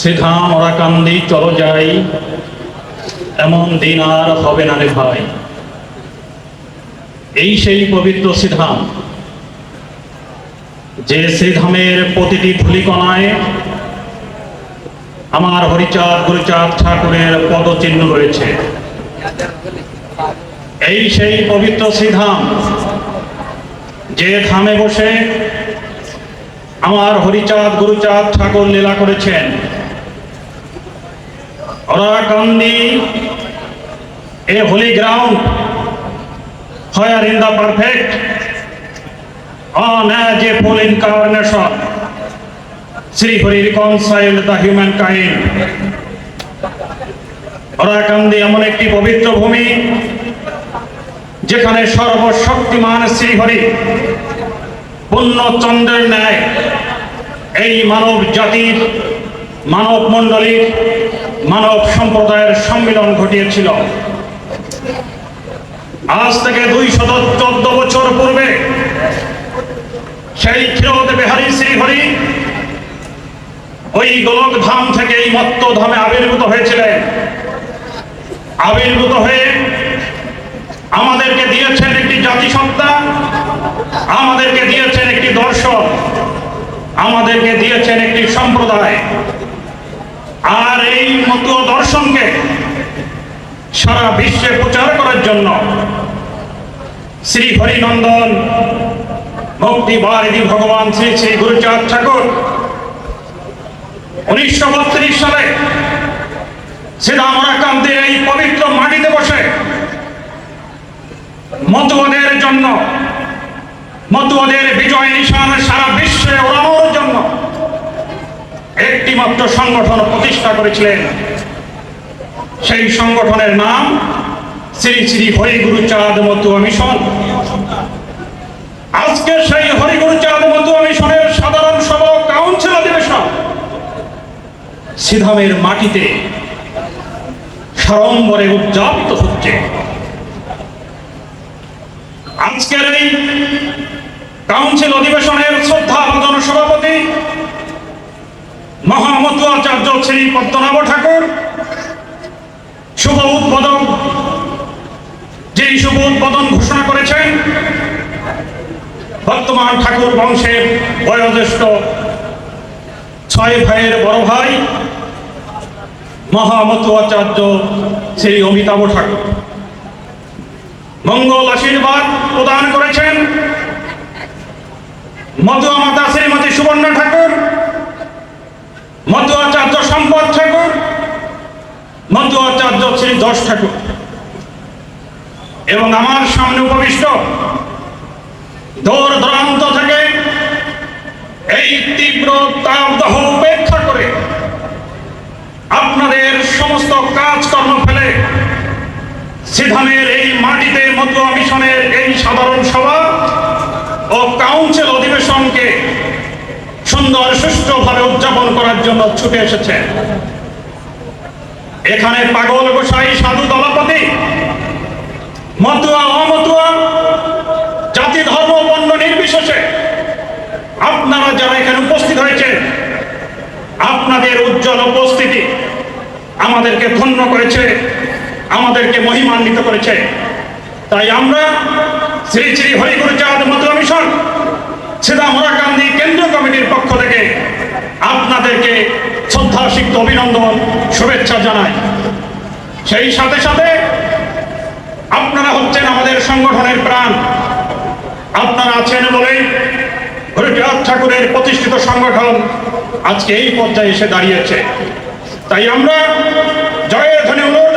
সিধা মরা কান্দি চলো যাই। এমন দিন আর হবে না রে ভাই। এই সেই পবিত্র সিধাম যে শ্রীধামের প্রতিটি ধুলিকণায় আমার হরিচাঁদ, গুরুচাঁদ ঠাকুরের পদচিহ্ন রয়েছে। এই সেই পবিত্র শ্রীধাম যে ধামে বসে আমার হরিচাঁদ, গুরুচাঁদ ঠাকুর লীলা করেছেন। Orakandi, a holy ground, where in the perfect, on as a full incarnation, Sri Hari reconciled the humankind. Orakandi এমন একটি পবিত্র ভূমি যেখানে সর্বশক্তিমান শ্রীহরি পূর্ণ চন্দ্রের ন্যায় এই মানব জাতির মানব মণ্ডলীর মানব সম্প্রদায়ের সম্মিলন ঘটিয়েছিল। আজ থেকে দুই চোদ্দ বছর পূর্বে সেই ক্ষীরদ বিহারী শ্রীহরি ওই গোলক ধাম থেকে এই মত্ত ধামে আবির্ভূত হয়েছিলেন। আবির্ভূত হয়ে আমাদেরকে দিয়েছেন একটি জাতিসত্তা, আমাদেরকে দিয়েছেন একটি দর্শন, আমাদেরকে দিয়েছেন একটি সম্প্রদায় আর এই মতো দর্শনকে সারা বিশ্বে প্রচার করার জন্য শ্রী হরিনন্দন মুক্তি বারিদি ভগবান শ্রী শ্রী গুরুচাঁদ ঠাকুর উনিশশো বত্রিশ সালে শ্রীরামরাকান্তের এই পবিত্র মাটিতে বসে মতুয়াদের জন্য, মতুয়াদের বিজয় নিশান সারা বিশ্বে ওড়ানোর জন্য একটি মাত্র সংগঠন প্রতিষ্ঠা করেছিলেন সেই সংগঠনের নাম শ্রী শ্রী হরিগুরুচাঁদ মতুয়া মিশন। আজকে সেই হরিগুরুচাঁদ মতুয়া মিশনের সাধারণ সভা কাউন্সিল অধিবেশন সিধামের মাটিতে সাড়ম্বরে উদযাপিত হচ্ছে। আজকের এই কাউন্সিল অধিবেশনের শ্রদ্ধা ভাজন সভাপতি মহামতুয়াচার্য শ্রী পদ্মনাভ ঠাকুর শুভ উদ্বোধন ঘোষণা করেছেন বর্তমান ঠাকুর বংশের বয়োজ্যেষ্ঠ ছয় ভাইয়ের বড় ভাই, মহামতুয়াচার্য শ্রী অমিতাভ ঠাকুর। মঙ্গল আশীর্বাদ প্রদান করেছেন মতুয়া মাতা শ্রীমতী সুবর্ণা ঠাকুর, মতুয়াচার্য সম্পদ ঠাকুর, মতুয়াচার্য শ্রী দশ ঠাকুর। এবং আমার সামনে উপবিষ্ট দূর দূরান্ত থেকে এই তীব্র তাপদাহ উপেক্ষা করে আপনাদের সমস্ত কাজকর্ম ফেলে সিধামের এই মাটিতে মতুয়া মিশনের এই সাধারণ সভা ও কাউন্সিল অধিবেশনকে সুন্দর সুষ্ঠুভাবে উদযাপন করার জন্য ছুটে এসেছে। এখানে পাগল গোসাই আপনাদের উজ্জ্বল উপস্থিতি আমাদেরকে ধন্য করেছে, আমাদেরকে মহিমান্বিত করেছে। তাই আমরা শ্রী শ্রী হরিগুরুচাঁদ মতুয়া মিশন সীতামরা গান্ধী কেন্দ্রীয় কমিটির পক্ষ থেকে আপনাদেরকে শ্রদ্ধাসিক্ত অভিনন্দন, শুভেচ্ছা জানাই। সেই সাথে সাথে আপনারা হচ্ছেন আমাদের সংগঠনের প্রাণ। আপনারা আছেন হরিচাঁদ ঠাকুরের প্রতিষ্ঠিত সংগঠন আজকে এই পর্যায়ে এসে দাঁড়িয়েছে। তাই আমরা জয়ের ধনে অনুধ্বনি